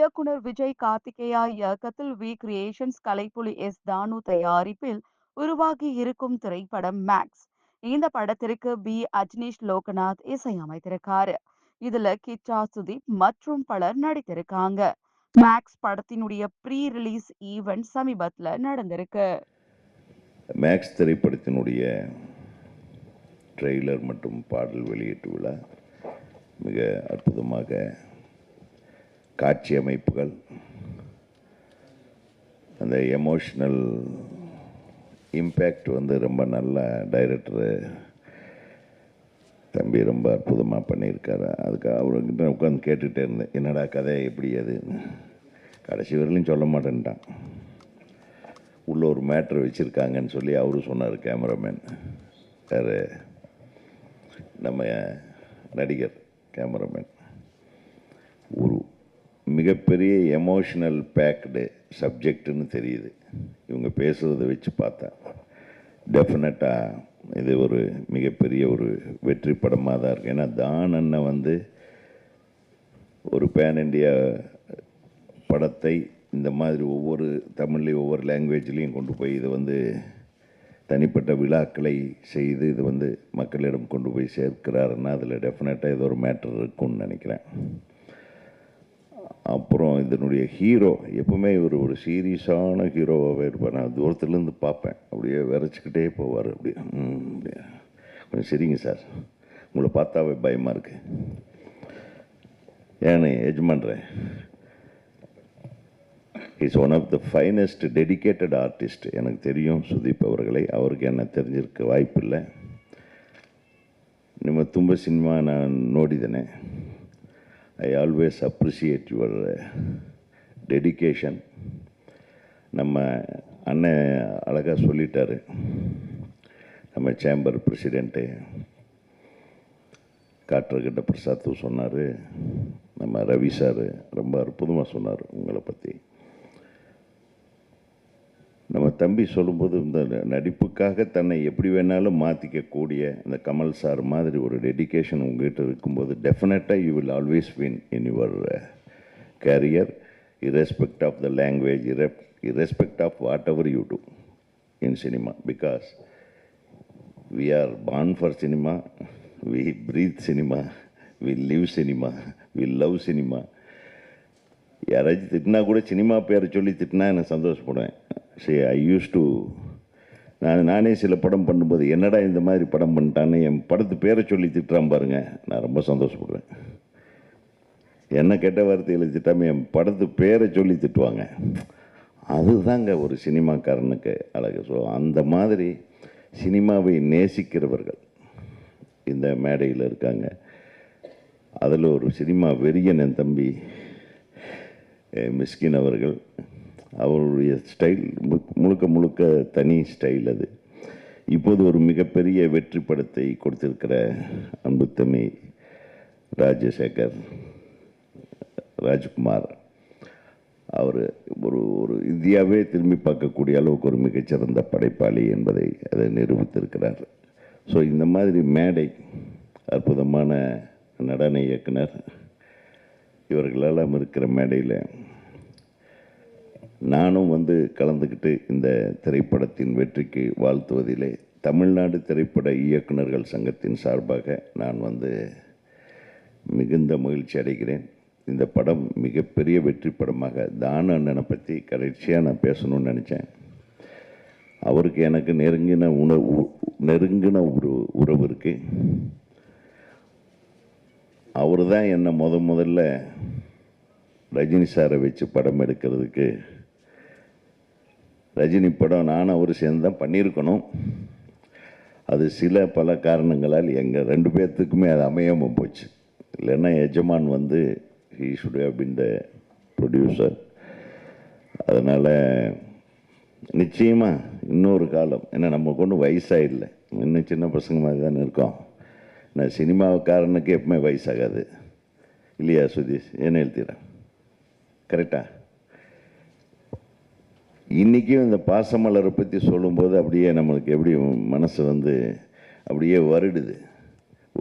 இயக்குனர் விஜய் கார்த்திகேயா இயக்கத்தில் we creations Kalaipuli S தானு தயாரிப்பில் உருவாகி இருக்கும் திரைப்படம் மேக்ஸ் இந்த படத்திற்கு பி அஜ்னீஷ் லோகநாத் இசையமைத்திருக்காரு. இதுல கிச்சா சுதீப் மற்றும் பலர் நடித்திருக்காங்க. மேக்ஸ் படத்தினுடைய ப்ரீ ரிலீஸ் ஈவெண்ட் சமீபத்தில் நடந்திருக்கு. மேக்ஸ் திரைப்படத்தினுடைய ட்ரெய்லர் மற்றும் பாடல் வெளியீட்டு விழா மிக அற்புதமாக காட்சி அமைப்புகள் அந்த எமோஷ்னல் இம்பேக்ட் வந்து ரொம்ப நல்ல டைரக்டரு தம்பி ரொம்ப அற்புதமாக பண்ணியிருக்காரு. அதுக்கு அவர்கிட்ட உட்காந்து கேட்டுகிட்டே இருந்தேன் என்னடா கதை எப்படி அது? கடைசி வரலையும் சொல்ல மாட்டேன்ட்டான். உள்ள ஒரு மேட்ரு வச்சுருக்காங்கன்னு சொல்லி அவரும் சொன்னார் கேமராமேன் யார் நம்ம நடிகர் கேமராமேன் மிகப்பெரிய எமோஷ்னல் பேக்டு சப்ஜெக்ட்டுன்னு தெரியுது. இவங்க பேசுகிறத வச்சு பார்த்தா. டெஃபினட்டாக இது ஒரு மிகப்பெரிய ஒரு வெற்றி படமாக தான் இருக்குது ஏன்னா தான் அண்ணன் வந்து ஒரு பேன் இண்டியா படத்தை இந்த மாதிரி ஒவ்வொரு தமிழ்லேயும் ஒவ்வொரு லாங்குவேஜ்லேயும் கொண்டு போய் இதை வந்து தனிப்பட்ட விழாக்களை செய்து இது வந்து மக்களிடம் கொண்டு போய் சேர்க்கிறாருன்னா அதில் டெஃபினட்டாக ஏதோ ஒரு மேட்டர் இருக்கும்னு நினைக்கிறேன். அப்புறம் இதனுடைய ஹீரோ எப்பவுமே இவர் ஒரு சீரியஸான ஹீரோவாகவே இருப்பார் நான் தூரத்துலேருந்து பார்ப்பேன் அப்படியே விரைச்சிக்கிட்டே போவார் அப்படியே ம், அப்படியே கொஞ்சம் சரிங்க சார் உங்களை பார்த்தாவே பயமாக இருக்கு ஏன்னு எஜமான்றேன் is one of the finest dedicated artist எனக்கு தெரியும் சுதீப் அவர்களை அவருக்கு என்ன தெரிஞ்சிருக்க வாய்ப்பில்லை ನಿಮ್ಮ ತುಂಬ ಸಿನಿಮಾ ನಾನು ನೋಡಿದ್ದೇನೆ I always appreciate your dedication நம்ம அண்ணன் அழகாக சொல்லிட்டார். நம்ம சேம்பர் பிரசிடெண்ட்டு காட்டுறக்கிட்ட பிரசாத்து சொன்னார். நம்ம ரவி சார் ரொம்ப அற்புதமாக சொன்னார் உங்களை பற்றி நம்ம தம்பி சொல்லும்போது இந்த நடிப்புக்காக தன்னை எப்படி வேணாலும் மாற்றிக்கக்கூடிய இந்த கமல் சார் மாதிரி ஒரு டெடிகேஷன் உங்ககிட்ட இருக்கும்போது டெஃபினட்டாக you will always win in your career irrespective of the language irrespect of whatever you do in cinema because we are born for cinema we breathe cinema we live cinema we love cinema யாராச்சும் திட்டினா கூட cinema பேரை சொல்லி திட்டினா எனக்கு சந்தோஷப்படுவேன். சரி ஐ use to நான் நானே சில படம் பண்ணும்போது என்னடா இந்த மாதிரி படம் பண்ணிட்டான்னு என் படத்து பேரை சொல்லி திட்டுறான் பாருங்க. நான் ரொம்ப சந்தோஷப்படுவேன் என்ன கெட்ட வார்த்தையில் திட்டாமல் என் படத்து பேரை சொல்லி திட்டுவாங்க. அதுதாங்க ஒரு சினிமாக்காரனுக்கு அழகு. ஸோ அந்த மாதிரி சினிமாவை நேசிக்கிறவர்கள் இந்த மேடையில் இருக்காங்க. அதில் ஒரு சினிமா வெறியன் என் தம்பி மிஸ்கின் அவர்கள். அவருடைய ஸ்டைல் முழுக்க முழுக்க தனி ஸ்டைல் அது. இப்போது ஒரு மிகப்பெரிய வெற்றி படத்தை கொடுத்திருக்கிற அன்புத்தமி ராஜசேகர் ராஜ்குமார் அவர் ஒரு ஒரு இந்தியாவே திரும்பி பார்க்கக்கூடிய அளவுக்கு ஒரு மிகச்சிறந்த படைப்பாளி என்பதை அதை நிரூபித்திருக்கிறார். ஸோ இந்த மாதிரி மேடை அற்புதமான நடன இயக்குனர் இவர்களெல்லாம் இருக்கிற மேடையில் நானும் வந்து கலந்துக்கிட்டு இந்த திரைப்படத்தின் வெற்றிக்கு வாழ்த்துவதிலே தமிழ்நாடு திரைப்பட இயக்குனர்கள் சங்கத்தின் சார்பாக நான் வந்து மிகுந்த மகிழ்ச்சி அடைகிறேன். இந்த படம் மிகப்பெரிய வெற்றி படமாக தான அண்ணனை பற்றி கடைசியாக நான் பேசணும்னு நினச்சேன். அவருக்கு எனக்கு நெருங்கின உணவு நெருங்கின ஒரு உறவு இருக்குது அவர் தான் என்னை முத முதல்ல ரஜினி சாரை வச்சு படம் எடுக்கிறதுக்கு ரஜினி படம் நானும் அவர் சேர்ந்து தான் பண்ணியிருக்கணும். அது சில பல காரணங்களால் எங்கள் ரெண்டு பேர்த்துக்குமே அது அமையாமல் போச்சு. இல்லைன்னா எஜமான் வந்து he should have been the producer அதனால் நிச்சயமாக இன்னொரு காலம். ஏன்னா நம்ம கொண்டு வயசாயிடல இன்னும் சின்ன பசங்க மாதிரி தானே இருக்கோம். நான் சினிமாக்காரனுக்கு எப்பவுமே வயசாகாது. இல்லையா சுதீஷ்? என்ன எழுத்திடுறேன் கரெக்டாக இன்றைக்கும் இந்த பாசமலரை பற்றி சொல்லும்போது அப்படியே நம்மளுக்கு எப்படி மனசு வந்து அப்படியே வருடுது.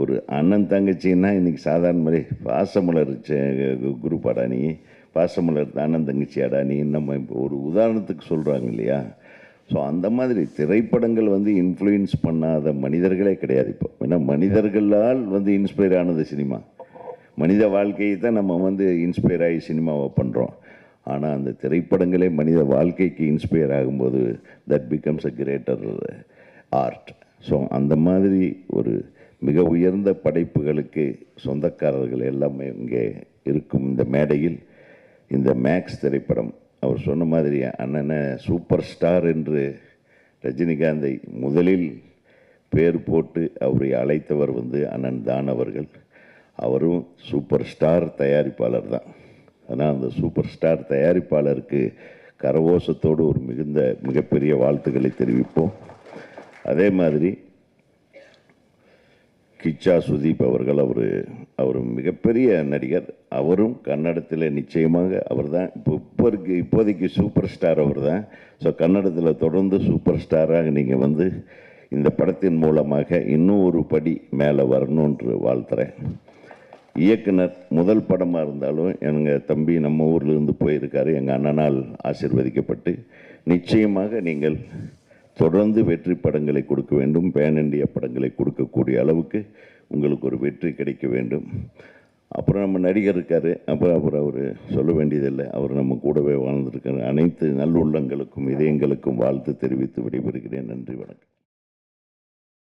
ஒரு அண்ணன் தங்கச்சின்னா இன்றைக்கி சாதாரண மாதிரி பாசமலர் குரூப் நீ பாசமலர் அண்ணன் தங்கச்சி அடானி நம்ம இப்போ ஒரு உதாரணத்துக்கு சொல்கிறாங்க இல்லையா? ஸோ அந்த மாதிரி திரைப்படங்கள் வந்து இன்ஃப்ளூயன்ஸ் பண்ணாத மனிதர்களே கிடையாது இப்போ. ஏன்னா மனிதர்களால் வந்து இன்ஸ்பயர் ஆனது சினிமா. மனித வாழ்க்கையை தான் நம்ம வந்து இன்ஸ்பயர் ஆகி சினிமாவை பண்ணுறோம் ஆனால் அந்த திரைப்படங்களே மனித வாழ்க்கைக்கு இன்ஸ்பயர் ஆகும்போது that becomes a greater art so அந்த மாதிரி ஒரு மிக உயர்ந்த படைப்புகளுக்கு சொந்தக்காரர்கள் எல்லாமே இங்கே இருக்கும் இந்த மேடையில். இந்த மேக்ஸ் திரைப்படம் அவர் சொன்ன மாதிரி அண்ணனை சூப்பர் ஸ்டார் என்று ரஜினிகாந்தை முதலில் பேர் போட்டு அவரை அழைத்தவர் வந்து அண்ணன் தான் அவர்கள். அவரும் சூப்பர் ஸ்டார் தயாரிப்பாளர் தான். அதனால் அந்த சூப்பர் ஸ்டார் தயாரிப்பாளருக்கு கரவோசத்தோடு ஒரு மிகுந்த மிகப்பெரிய வாழ்த்துக்களை தெரிவிப்போம். அதே மாதிரி கிச்சா சுதீப் அவர்கள் அவர் அவர் மிகப்பெரிய நடிகர். அவரும் கன்னடத்தில் நிச்சயமாக அவர் தான் இப்போ இப்போ இருக்கு இப்போதைக்கு சூப்பர் ஸ்டார் அவர் தான் ஸோ கன்னடத்தில் தொடர்ந்து சூப்பர் ஸ்டாராக நீங்கள் வந்து இந்த படத்தின் மூலமாக இன்னும் ஒரு படி மேலே வரணுன்று வாழ்த்துறேன். இயக்குனர் முதல் படமாக இருந்தாலும் எங்கள் தம்பி நம்ம ஊர்லேருந்து போயிருக்காரு. எங்கள் அண்ணனால் ஆசிர்வதிக்கப்பட்டு நிச்சயமாக நீங்கள் தொடர்ந்து வெற்றி படங்களை கொடுக்க வேண்டும். பேன் இண்டியா படங்களை கொடுக்கக்கூடிய அளவுக்கு உங்களுக்கு ஒரு வெற்றி கிடைக்க வேண்டும். அப்புறம் நம்ம நடிகர் இருக்கார். அப்புறம் அப்புறம் அவர் சொல்ல வேண்டியதில்லை. அவர் நம்ம கூடவே வாழ்ந்திருக்கார் அனைத்து நல்லுள்ளங்களுக்கும் இதயங்களுக்கும் வாழ்த்து தெரிவித்து விடைபெறுகிறேன். நன்றி வணக்கம்.